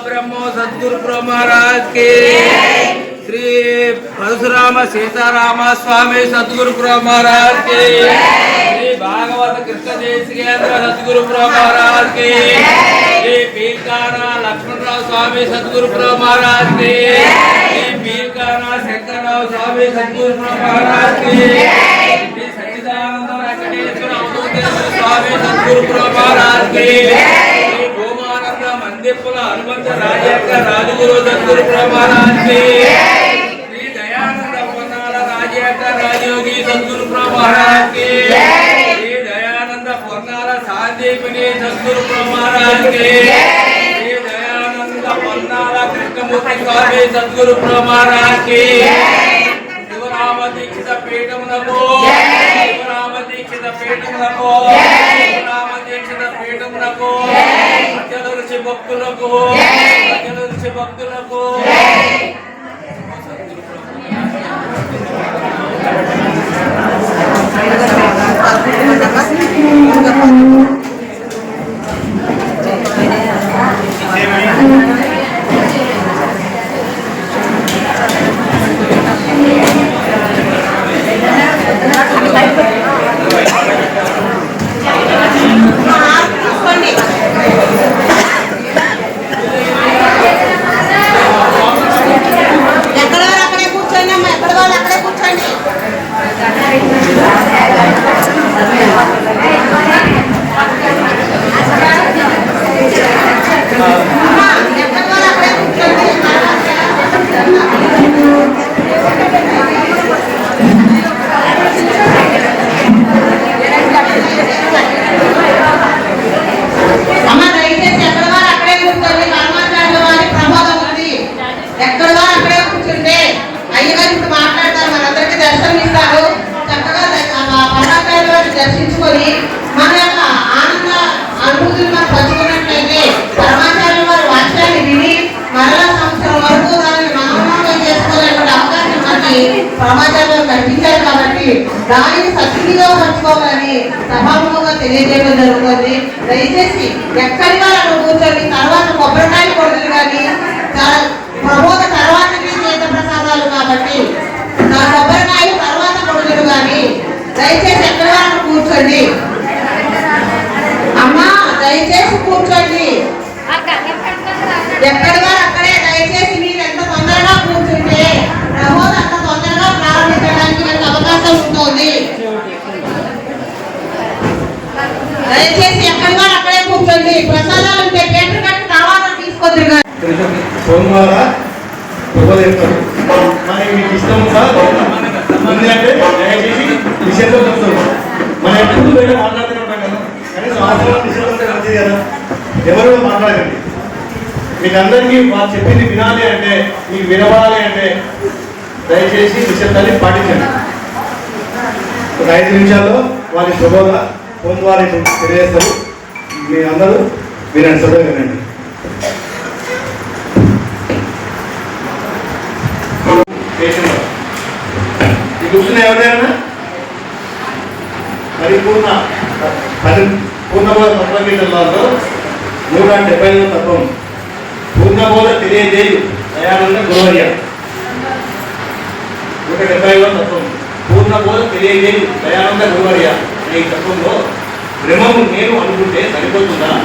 कंबालूरी अप्पा ब्रह्म सदगुरु प्रभु महाराज की श्री परशुराम सीताराम स्वामी सदगुरु प्रभु महाराज की श्री भागवत कृष्ण देशिकेंद्र सदगुरु प्रभु महाराज की श्री पीरकाना लक्ष्मणराव स्वामी सदगुरु प्रभु महाराज की श्री पीरकाना शंकरराव स्वामी सदगुरु प्रभु महाराज की श्री सच्चिदानंद वेंकटेश्वर अवधूतेश्वर स्वामी सदगुरु प्रभु महाराज की చెప్పుల హనుమంత రాజక్క రాజగురు దత్తుడు ప్రభారాన్ని శ్రీ దయానంద పొన్నాల రాజక్క రాజయోగి దత్తుడు ప్రభారాన్ని శ్రీ దయానంద పొన్నాల సాందీపిని దత్తుడు ప్రభారాన్ని శ్రీ దయానంద పొన్నాల కృష్ణమూర్తి స్వామి సద్గురు ప్రభారాన్ని శివరామ దీక్షిత పీఠమునకు శివరామ దీక్షిత పీఠమునకు శివరామ దీక్షిత పీఠమునకు భక్తులకు అత్యల ఋషి భక్తులకు ఎక్కడ వాళ్ళు అక్కడే కూర్చోండి అమ్మా ఎక్కడ వాళ్ళు అక్కడే కూర్చోండి అమ్మా, ఎక్కడ వాళ్ళు అక్కడే కూర్చోండి అమ్మ దయచేసి ఎక్కడ వారు అక్కడే కూర్చోండి పరమాచార్యుల వారి ప్రమాదం ఉంది ఎక్కడో అక్కడే కూర్చుంటే అయ్యగారు ఇప్పుడు మాట్లాడతారు మనందరికీ దర్శనం ఇస్తారు. చక్కగా ద- వారిని దర్శించుకొని మన యొక్క ఆనంద అనుభూతులు మనం పంచుకున్నట్లయితే పరమాచార్య వారి వాక్యాన్ని విని మరలా సంవత్సరం వరకు దానిని మనోమోహం చేసుకోవాలనే అవకాశం మనకి పరమాచార్య కల్పించారు కాబట్టి దానిని సద్వినియోగపరచుకోవాలని సభాముఖంగా తెలియజేయడం జరుగుతుంది. దయచేసి ఎక్కడి వారు అక్కడ కూర్చొని తర్వాత కొబ్బరికాయలు కొడుతుంది కానీ ప్రమోద తర్వాత తీర్థ ప్రసాదాలు కాబట్టి నా కొబ్బరికాయలు తర్వాత కొడుతులు కానీ దయచేసి ఎక్కడి వారు అక్కడ కూర్చోండి? అమ్మా దయచేసి కూర్చోండి. ఎక్కడి వారు అక్కడే దయచేసి మీరు ఎంత తొందరగా కూర్చుంటే ప్రమోద్ అంత తొందరగా ప్రారంభించడానికి మనకు అవకాశం ఉంటుంది దయచేసి ఎక్కడి వారు అక్కడే కూర్చోండి ప్రసాదాలు ఉంటే పేపర్ కట్టి తర్వాత తీసుకొద్దురు కానీ సోమవార ఉపదేశం మరి మీకు ఇష్టం ఉందా? ఎందుకంటే దయచేసి విషయంలో చెప్తాం మన ఎప్పుడు బయట మాట్లాడుతూనే ఉంటాం కదా. కనీసం ఆశ్రమం విషయంలో మంచిది కదా. ఎవరు మాట్లాడండి మీకు అందరికీ వాళ్ళు చెప్పింది వినాలి అంటే మీకు వినవాలి అంటే దయచేసి నిశ్శబ్దాన్ని పాటించండి. ఒక ఐదు నిమిషాల్లో వారి శుభోద ఫోన్ ద్వారా ఇప్పుడు తెలియజేస్తారు. మీరు అందరూ వినండి శ్రద్ధగా వినండి. స్టేషన్లో ఈ కూర్చున్న ఎవరైనా? పరిపూర్ణ పరి పూర్ణబోధ తత్వగీతలలో నూట డెబ్బై ఐదు తత్వం. పూర్ణబోధ తెలియజేయు. దయానంద గురువర్య నూట డెబ్బై ఐదో తత్వం. పూర్ణబోధ తెలియజేయు. దయానంద గురువర్య అనే ఈ తత్వంలో బ్రహ్మము నేను అనుకుంటే సరిపోతుందా?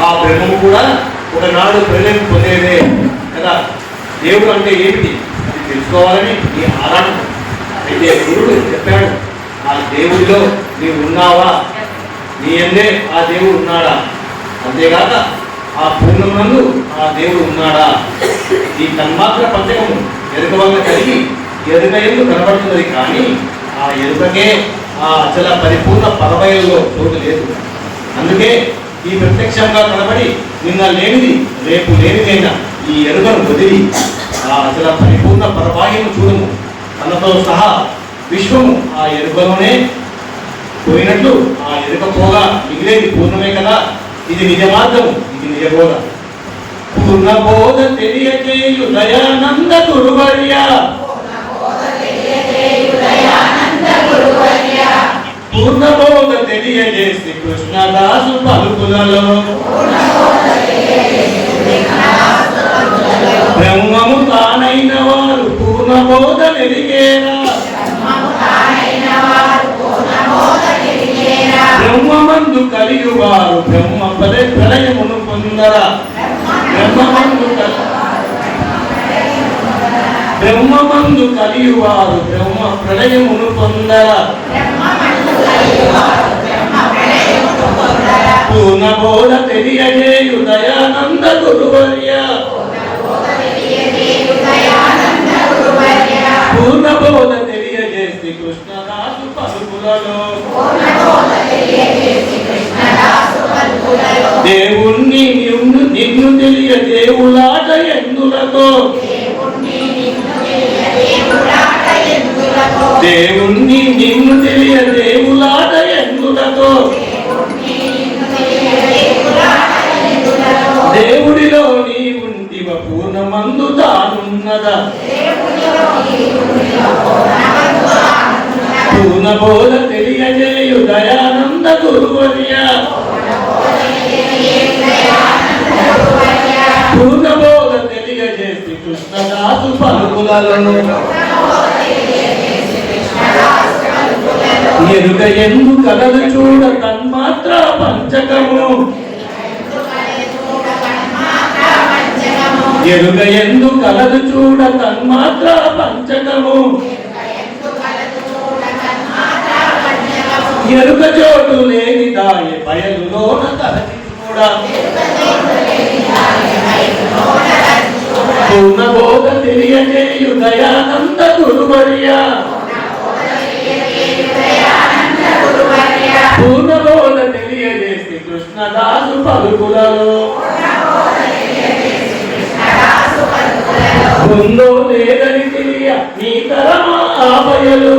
ఆ బ్రహ్మము కూడా ఒకనాడు ప్రజలకు పొందేదే. కదా? దేవుడు అంటే ఏమిటి? తెలుసుకోవాలని ఈ ఆరాధన. అయితే గురుడు చెప్పాడు ఆ దేవుడిలో నీవు ఉన్నావా? నీ ఎందే ఆ దేవుడు ఉన్నాడా? అంతేగాక ఆ పూర్ణమునందు ఆ దేవుడు ఉన్నాడా? ఈ తన్మాత్ర పంచకము ఎరుక వల్ల కలిగి ఎరుక ఎందు కనబడుతున్నది కానీ ఆ ఎరుకకే ఆ అచల పరిపూర్ణ పదవయంలో చోటు లేదు. అందుకే ఈ ప్రత్యక్షంగా కనబడి నిన్న లేనిది రేపు లేనిదైనా? ఈ ఎరుకను వదిలి ఆ అచల పరిపూర్ణ పరవాహిని చూడము. తనతో సహా విశ్వము ఆ ఎరుకలోనే పోయినట్లు ఆ ఎరుక పోగా మిగిలేది పూర్ణమే కదా? ఇది నిజ మార్గము ఇది నిజ బోధ. పూర్ణ బోధ తెలియజేయు దయానంద గురువర్య. పూర్ణ బోధ తెలియజేసి కృష్ణదాసు పలుకులలో. పూర్ణ బ్రహ్మమందు కలిగి వారు బ్రహ్మ పదే ప్రళయమును పొందరా బ్రహ్మమందు బ్రహ్మమందు కలిగి వారు బ్రహ్మ ప్రళయమును పొందరా పూర్ణ తెలియజేయు దయానంద గురువర్య. పూర్ణబోధ తెలియజేసి కృష్ణ పలుకులలో దేవుణ్ణి నిన్ను నిన్ను తెలియ దేవులాట ఎందులతో? దేవుణ్ణి నిన్ను తెలియ దేవులాట ఎందులతో? దేవుడిలో నీ ఉంటివ పూర్ణమందు తానున్నదా? పూర్ణ బోధ తెలియజేయు దయానంద గురువర్య పూర్ణ బోధ తెలియజేసి కృష్ణదాసు పలుకులను ఎరుక ఎందు కలలు చూడ తన్మాత్ర పంచకము. ఎరుక ఎందు కలదు చూడ తన్మాత్ర పంచకము. ఎరుక చోటు లేని దాని బయలులోన తలచి కూడా. పూర్ణ తెలియజేయు దయానంద గురువర్య పూర్ణ తెలియజేసి కృష్ణదాసు పలుకులలో. ఉందో లేదని తెలియ నీ తరమా ఆపయలు.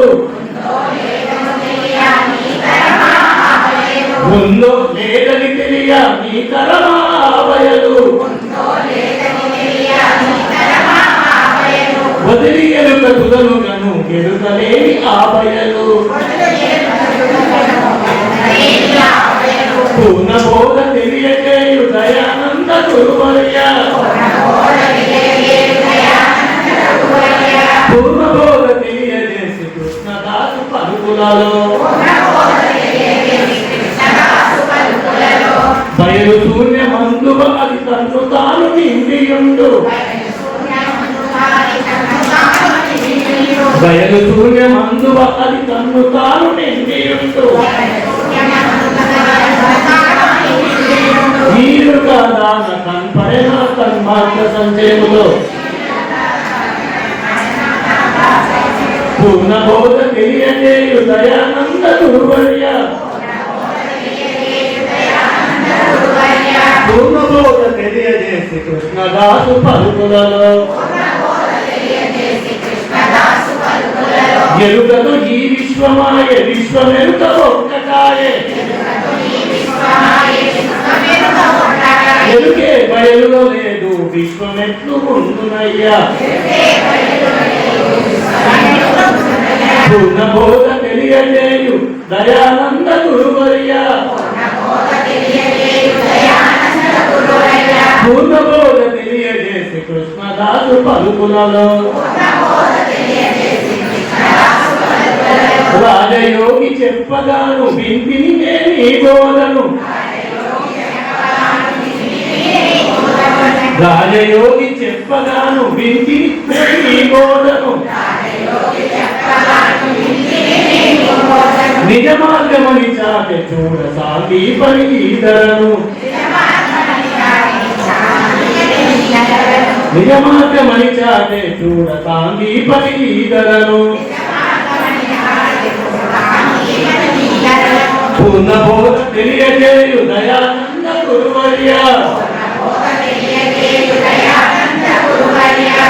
ఉందో లేదని తెలియ నీ కరమావయలు ఆపయలు వదిలి ఎరుక నన్ను ఎరుకలేని ఆపయలు పూర్ణ బోధ తెలియజేయు దయానంద గురువర్య పూర్ణ బోధ తెలియజేసి కృష్ణదాసు పలుకులలో. నేను శూన్య శూన్యమందు అది తను తాను నిండియుండు బయలు శూన్య శూన్యమందు అది తను తాను నిండియుండు మీరు కాదా కాదాన కనపడిన తన్మాత్ర సంచయములో? పూర్ణ బోధ తెలియజేయు దయానంద దుర్వర్య తెలియజేసి కృష్ణదాసు పలుకులలో ఎరుకను ఈ విశ్వమాయ విశ్వమెరుక ఒక్కటాయే. ఎరుకే బయలులో లేదు విశ్వమెట్లు ఉండునయ్యా. పూర్ణ బోధ తెలియజేయు దయానంద గురువర్య పూర్ణ తెలియజేసి కృష్ణదాసు పలుకులలో. రాజయోగి చెప్పగాను వింటిని నేను బోధను. రాజయోగి చెప్పగాను వింటిని నేను బోధను. నిజ మార్గమని చాటే చూడ సాగి పని ఈతరను నిజ చాటే చూడ సాగి పని పూర్ణ బోధ తెలియజేయు దయానంద గురువర్య.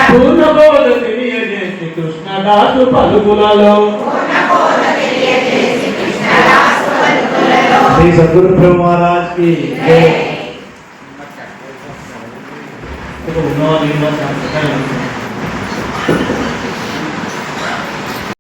పూర్ణ బోధ తెలియజేసి కృష్ణదాసు పలుకులలో. శ్రీ సద్గురు బ్రహ్మరాజ్కి と思われますが、はい